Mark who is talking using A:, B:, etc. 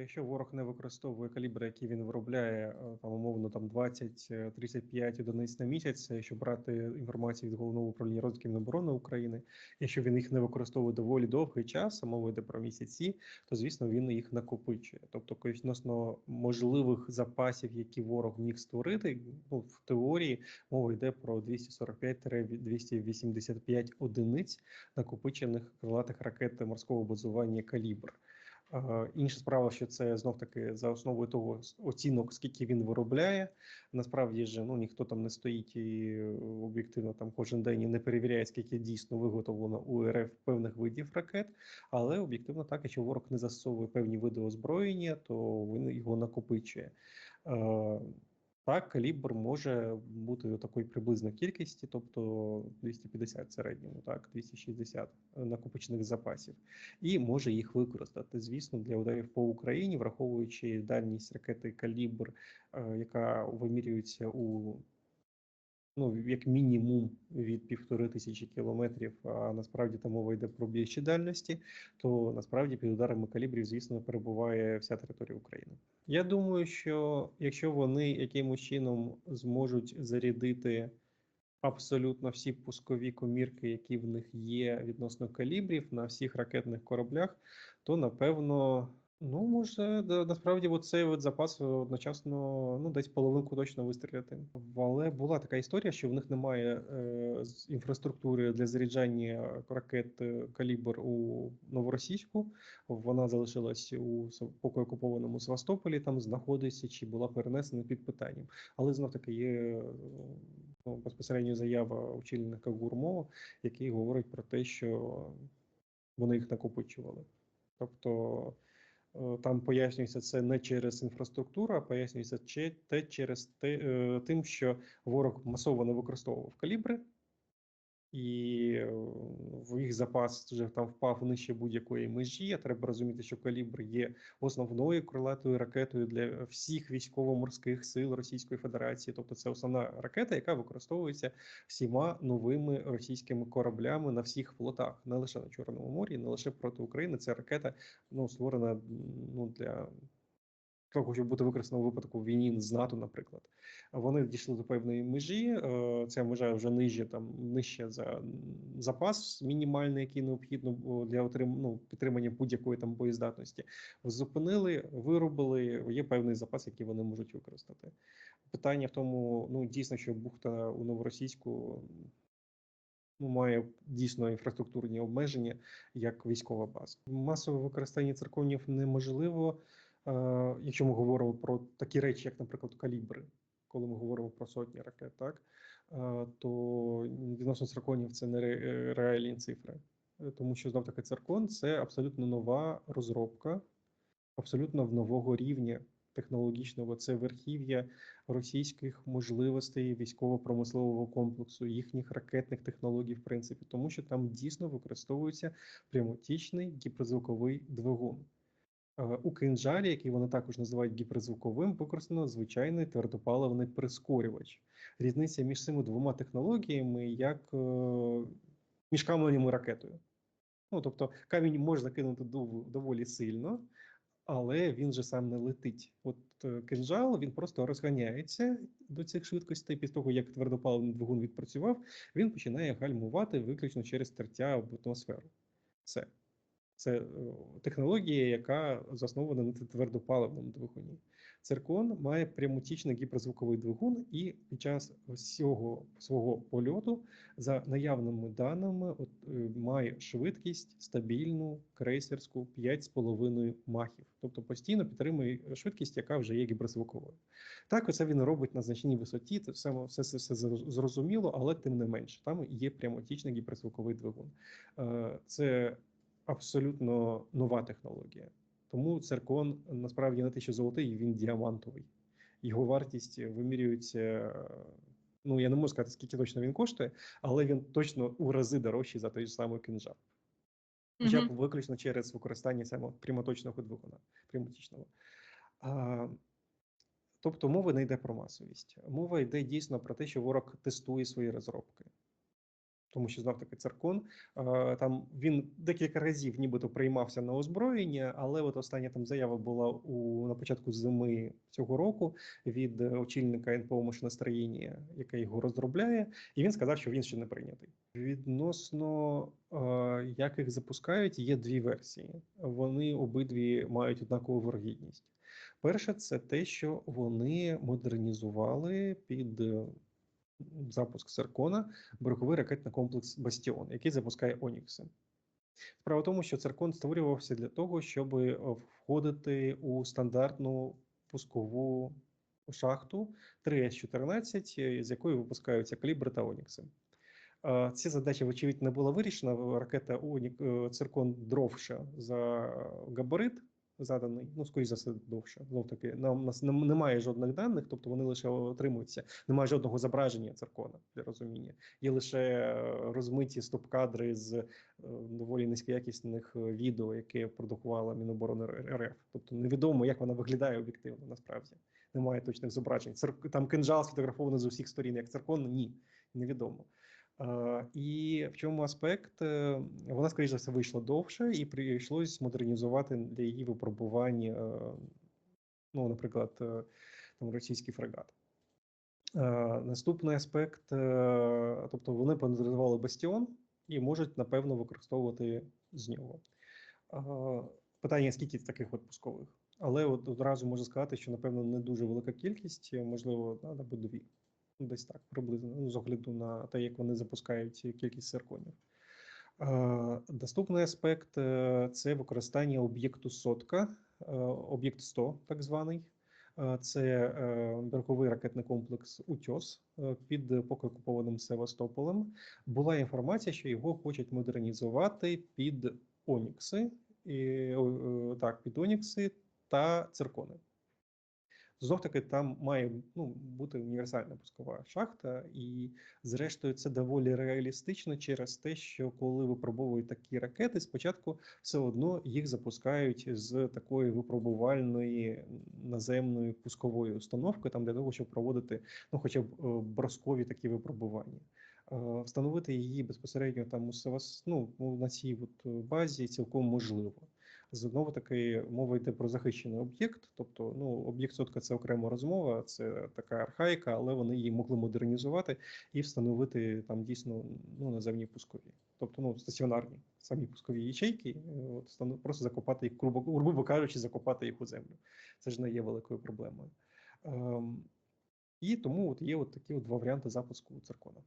A: Якщо ворог не використовує калібри, які він виробляє, е, там умовно там 20-35 одиниць на місяць, якщо брати інформацію від головного управління розвідки Міноборони України, якщо він їх не використовує доволі довгий час, а мова йде про місяці, то звісно він їх накопичує. Тобто, відносно можливих запасів, які ворог міг створити, ну в теорії мова йде про 245-285 одиниць накопичених крилатих ракет морського базування калібр. Е, Інша справа, що це знов таки за основою того оцінок, скільки він виробляє. Насправді ж ну ніхто там не стоїть і об'єктивно там кожен день і не перевіряє, скільки дійсно виготовлено у РФ певних видів ракет. Але об'єктивно так, якщо ворог не застосовує певні види озброєння, то він його накопичує. Е, так, калібр може бути такої приблизно кількості, тобто 250 в середньому, так, 260 накопичених запасів, і може їх використати, звісно, для ударів по Україні, враховуючи дальність ракети Калібр, е, яка вимірюється у ну, як мінімум від півтори тисячі кілометрів, а насправді там мова йде про більші дальності, то насправді під ударами калібрів, звісно, перебуває вся територія України. Я думаю, що якщо вони якимось чином зможуть зарядити абсолютно всі пускові комірки, які в них є відносно калібрів на всіх ракетних кораблях, то напевно. Ну, може, да, насправді от цей от запас одночасно ну, десь половинку точно вистріляти. Але була така історія, що в них немає е, інфраструктури для заряджання ракет е, калібр у новоросійську. Вона залишилась у поки окупованому Севастополі, там знаходиться чи була перенесена під питанням. Але знов таки є ну, безпосередньо заява очільника Гурмова, який говорить про те, що вони їх накопичували. Тобто. Е, там пояснюється це не через інфраструктуру, а пояснюється те через те, е, тим, що ворог масово не використовував калібри, і е, в їх запас вже там впав нижче будь-якої межі. А треба розуміти, що калібр є основною крилатою ракетою для всіх військово-морських сил Російської Федерації. Тобто, це основна ракета, яка використовується всіма новими російськими кораблями на всіх флотах, не лише на Чорному морі, не лише проти України. Ця ракета ну створена ну для того, щоб бути використано у випадку війні з НАТО, наприклад, вони дійшли до певної межі. Е, ця межа вже нижче там нижче за запас мінімальний, який необхідно для отрим... ну, підтримання будь-якої там боєздатності. Зупинили, виробили. Є певний запас, який вони можуть використати. Питання в тому, ну дійсно, що бухта у новоросійську. Ну, має дійсно інфраструктурні обмеження як військова база. Масове використання цирконів неможливо. Е, якщо ми говоримо про такі речі, як, наприклад, калібри, коли ми говоримо про сотні ракет, так е, то відносно цирконів це не реальні цифри, тому що знов таки циркон це абсолютно нова розробка, абсолютно нового рівня. Технологічного це верхів'я російських можливостей військово-промислового комплексу, їхніх ракетних технологій, в принципі, тому що там дійсно використовується прямотічний гіперзвуковий двигун. Е, у кинжалі, який вони також називають гіперзвуковим, використано звичайний твердопаливний прискорювач. Різниця між цими двома технологіями як е, між каменем і ракетою. Ну, Тобто камінь може закинути доволі сильно, але він же сам не летить. От е, кинжал він просто розганяється до цих швидкостей. Після того, як твердопаливний двигун відпрацював, він починає гальмувати виключно через тертя в атмосферу. Все. Це е, технологія, яка заснована на твердопаливному двигуні. Циркон має прямотічний гіперзвуковий двигун, і під час всього свого польоту, за наявними даними, от, е, має швидкість стабільну крейсерську 5,5 махів, тобто постійно підтримує швидкість, яка вже є гіперзвуковою. Так, оце він робить на значній висоті. Це все, все, все, все зрозуміло, але тим не менше, там є прямотічний гіперзвуковий двигун. Е, це абсолютно нова технологія. Тому циркон насправді не те, що золотий, він діамантовий. Його вартість вимірюється. Ну я не можу сказати, скільки точно він коштує, але він точно у рази дорожчий за той самий кинжал. Хоча б виключно через використання саме прямоточного двигуна, прямотічного. А, Тобто мова не йде про масовість. Мова йде дійсно про те, що ворог тестує свої розробки. Тому що знов таки циркон. е, Там він декілька разів нібито приймався на озброєння, але от остання там заява була у на початку зими цього року від е, очільника НПО машиностроєння, який його розробляє, і він сказав, що він ще не прийнятий. Відносно е, як їх запускають, є дві версії. Вони обидві мають однакову вирогідність. Перше, це те, що вони модернізували під запуск Циркона береговий ракетний комплекс Бастіон, який запускає Онікси. Справа в тому, що циркон створювався для того, щоб е, входити у стандартну пускову шахту 3С14, е, з якої випускаються калібри та Онікси. Е, Ця задача, вочевидь, не була вирішена. Ракета Онік циркон довша за габарит заданий, ну, скоріш за все, довше. Знов таки, нам нас немає жодних даних, тобто вони лише отримуються. Немає жодного зображення циркона для розуміння. Є лише е, розмиті стоп-кадри з е, доволі низькоякісних е, відео, яке продукувала Міноборони РФ. Тобто невідомо, як вона виглядає об'єктивно насправді. Немає точних зображень. Цирк... Там кинжал сфотографований з усіх сторін, як циркон, ні, невідомо. І в чому аспект? Вона, скоріш за все, вийшла довше, і прийшлось модернізувати для її випробувань, ну, наприклад, е, там російський фрегат. Наступний аспект, е, тобто вони помодернізували бастіон і можуть, напевно, використовувати з нього. Питання, скільки таких от пускових? Але от одразу можу сказати, що, напевно, не дуже велика кількість, можливо, або дві. Десь так, приблизно, ну, з огляду на те, як вони запускають кількість цирконів. Е, Наступний аспект е, це використання об'єкту сотка, е, об'єкт 100, так званий. Це береговий ракетний комплекс УТьос під поки окупованим Севастополем. Була інформація, що його хочуть модернізувати під Онікси, і, так, під Онікси та циркони. Знов таки, там має ну, бути універсальна пускова шахта, і зрештою це доволі реалістично через те, що коли випробовують такі ракети, спочатку все одно їх запускають з такої випробувальної наземної пускової установки, там для того, щоб проводити ну, хоча б е, броскові такі випробування. Е, Встановити її безпосередньо там у ну, на цій от е, базі цілком можливо. Знову таки мова йде про захищений об'єкт, тобто ну об'єкт сотка це окрема розмова, це така архаїка, але вони її могли модернізувати і встановити там дійсно ну наземні пускові, тобто ну стаціонарні самі пускові ячейки, е, от просто закопати їх, грубо кажучи, закопати їх у землю. Це ж не є великою проблемою. Ем, і тому от є от такі от два варіанти запуску циркона.